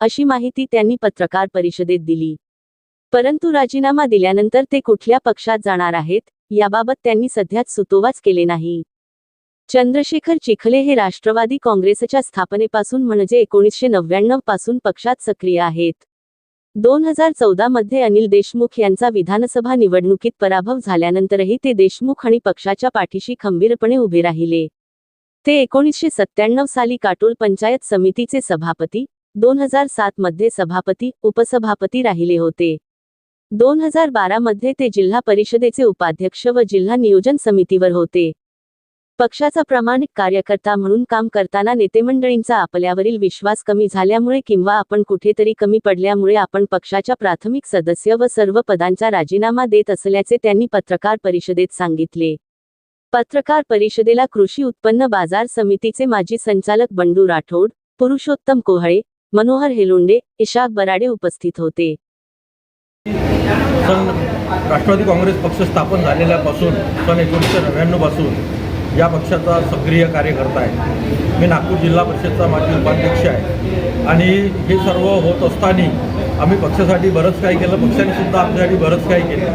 अशी माहिती त्यांनी पत्रकार परिषदेत दिली. परंतु राजीनामा दिल्यानंतर ते कुठल्या पक्षात जाणार आहेत याबाबत त्यांनी सध्याच सुतोवाच केले नाही. चंद्रशेखर चिखले हे राष्ट्रवादी काँग्रेसच्या स्थापनेपासून म्हणजे एकोणीसशे नव्याण्णवपासून पक्षात सक्रिय आहेत. दोन हजार चौदा मध्ये अनिल देशमुख यांचा विधानसभा निवडणुकीत पराभव झाल्यानंतरही ते देशमुख आणि पक्षाच्या पाठीशी खंबीरपणे उभे राहिले. ते एकोणीसशे सत्त्याण्णव साली काटोल पंचायत समितीचे सभापती दोन हजार सात मध्ये सभापती उपसभापती राहिले होते. दोन हजार बारा मध्ये ते जिल्हा परिषदेचे उपाध्यक्ष व जिल्हा नियोजन समितीवर होते. पक्षाचा प्रामाणिक कार्यकर्ता म्हणून काम करताना नेतेमंडळींचा आपल्यावरील विश्वास कमी झाल्यामुळे किंवा आपण कुठेतरी कमी पडल्यामुळे आपण पक्षाच्या प्राथमिक सदस्य व सर्व पदांचा राजीनामा देत असल्याचे त्यांनी पत्रकार परिषदेत सांगितले. पत्रकार परिषदेला कृषी उत्पन्न बाजार समितीचे माजी संचालक बंडू राठोड पुरुषोत्तम कोहळे मनोहर हेलुंडे इशाक बराडे उपस्थित होते. सन राष्ट्रवादी काँग्रेस पक्ष स्थापन झालेल्यापासून सन एकोणीसशे नव्याण्णवपासून या पक्षाचा सक्रिय कार्यकर्ता आहे. मी नागपूर जिल्हा परिषदचा माजी उपाध्यक्ष आहे. आणि हे सर्व होत असताना आम्ही पक्षासाठी बरंच काही केलं पक्षाने सुद्धा आमच्यासाठी बरंच काही केलं.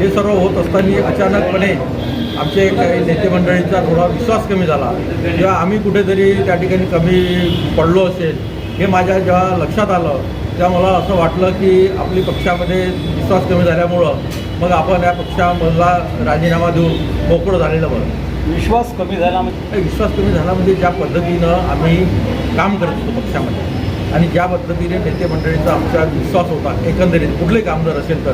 हे सर्व होत असताना अचानकपणे आमचे काही नेते मंडळींचा थोडा विश्वास कमी झाला. किंवा आम्ही कुठेतरी त्या ठिकाणी कमी पडलो असेल हे माझ्या जेव्हा लक्षात आलं तेव्हा मला असं वाटलं की आपली पक्षामध्ये विश्वास कमी झाल्यामुळं मग आपण या पक्षामधला राजीनामा देऊन मोकळं झालेलं बरं. विश्वास कमी झाला म्हणजे? विश्वास कमी झाला म्हणजे ज्या पद्धतीनं आम्ही काम करत होतो पक्षामध्ये आणि ज्या पद्धतीने नेते मंडळींचा आमचा विश्वास होता एकंदरीत कुठलंही काम जर असेल तर.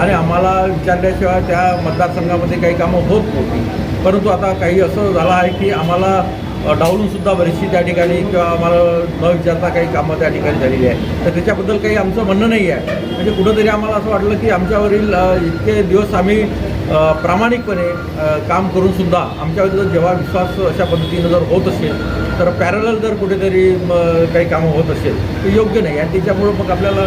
आणि आम्हाला विचारल्याशिवाय त्या मतदारसंघामध्ये काही कामं होत नव्हती. परंतु आता काही असं झालं आहे की आम्हाला अ, डावलून सुद्धा बरीचशी त्या ठिकाणी किंवा आम्हाला न विचारता काही कामं त्या ठिकाणी झालेली आहे तर त्याच्याबद्दल काही आमचं म्हणणं नाही आहे. म्हणजे कुठंतरी आम्हाला असं वाटलं की आमच्यावरील इतके दिवस आम्ही प्रामाणिकपणे काम करून सुद्धा आमच्यावर जेव्हा विश्वास अशा पद्धतीनं जर होत असेल तर पॅरल जर कुठेतरी काही कामं होत असेल तर योग्य नाही. आणि त्याच्यामुळं मग आपल्याला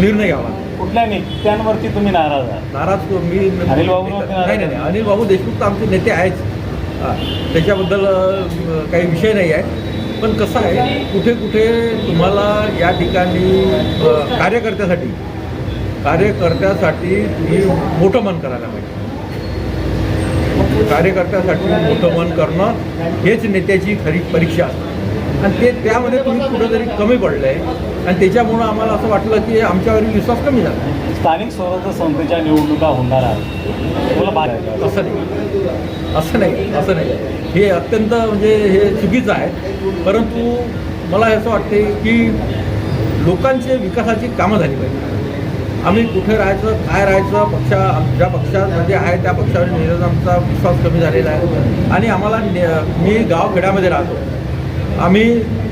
निर्णय घ्यावा कुठल्या नेत्यांवरती तुम्ही नाराज आहात? नाराज मी अनिल नाही नाही नाही. अनिल बाबू देशमुख तर आमचे नेते आहेच. हां त्याच्याबद्दल काही विषय नाही आहे. पण कसं आहे कुठे कुठे तुम्हाला या ठिकाणी कार्यकर्त्यासाठी कार्यकर्त्यासाठी तुम्ही मोठं मन करायला पाहिजे. कार्यकर्त्यासाठी मोठं मन करणं हेच नेत्याची खरी परीक्षा. असते आणि ते त्यामध्ये तुम्ही कुठंतरी कमी पडलं आहे आणि त्याच्यामुळं आम्हाला असं वाटलं की आमच्यावरील विश्वास कमी झाला. स्थानिक स्वराज्य संस्थेच्या निवडणुका होणार आहेत. तुम्हाला बाहेर असं नाही. असं नाही असं नाही. हे अत्यंत म्हणजे हे चुकीचं आहे. परंतु मला असं वाटते की लोकांचे विकासाची कामं झाली पाहिजे. आम्ही कुठे राहायचं काय राहायचं पक्षा ज्या पक्षामध्ये आहे त्या पक्षावर आमचा विश्वास कमी झालेला आहे. आणि आम्हाला मी गावखेड्यामध्ये राहतो. आम्ही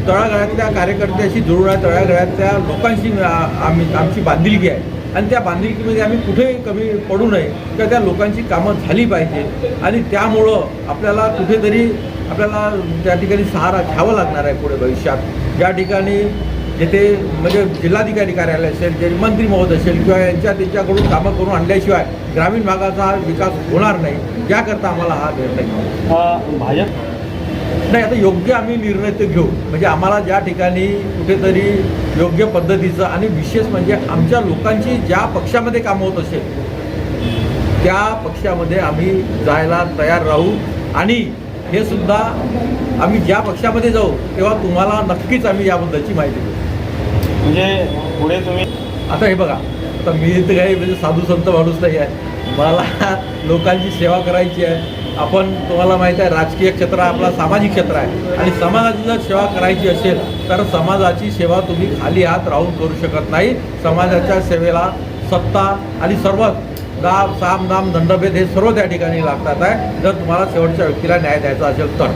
तळागाळातल्या कार्यकर्त्याशी जुळून आहे तळागाळातल्या लोकांशी आम्ही आमची बांधिलकी आहे. आणि त्या बांधिलकीमध्ये आम्ही कुठेही कमी पडू नये तर त्या लोकांची कामं झाली पाहिजे. आणि त्यामुळं आपल्याला कुठेतरी आपल्याला त्या ठिकाणी सहारा घ्यावा लागणार आहे पुढे भविष्यात. ज्या ठिकाणी जिथे म्हणजे जिल्हाधिकारी कार्यालय असेल जे मंत्री महोदय असेल किंवा यांच्या त्यांच्याकडून कामं करून आणल्याशिवाय ग्रामीण भागाचा विकास होणार नाही. याकरता आम्हाला हा निर्णय भाजप नाही आता योग्य आम्ही निर्णय ते घेऊ. म्हणजे आम्हाला ज्या ठिकाणी कुठेतरी योग्य पद्धतीचं आणि विशेष म्हणजे आमच्या लोकांची ज्या पक्षामध्ये कामं होत असेल त्या पक्षामध्ये आम्ही जायला तयार राहू आणि हे सुद्धा आम्ही ज्या पक्षामध्ये जाऊ तेव्हा तुम्हाला नक्कीच आम्ही याबद्दलची माहिती देऊ. म्हणजे पुढे तुम्ही आता हे बघा आता मी तर काही म्हणजे साधू संत माणूस नाही आहे. मला लोकांची सेवा करायची आहे. आपण तुम्हाला माहीत आहे राजकीय क्षेत्र आपला सामाजिक क्षेत्र आहे. आणि समाजाची जर सेवा करायची असेल तर समाजाची सेवा तुम्ही खाली हात राहून करू शकत नाही. समाजाच्या सेवेला सत्ता आणि सर्व दाम साम दाम दंडभेद हे सर्व त्या ठिकाणी लागतात आहे. जर तुम्हाला शेवटच्या व्यक्तीला न्याय द्यायचा असेल तर.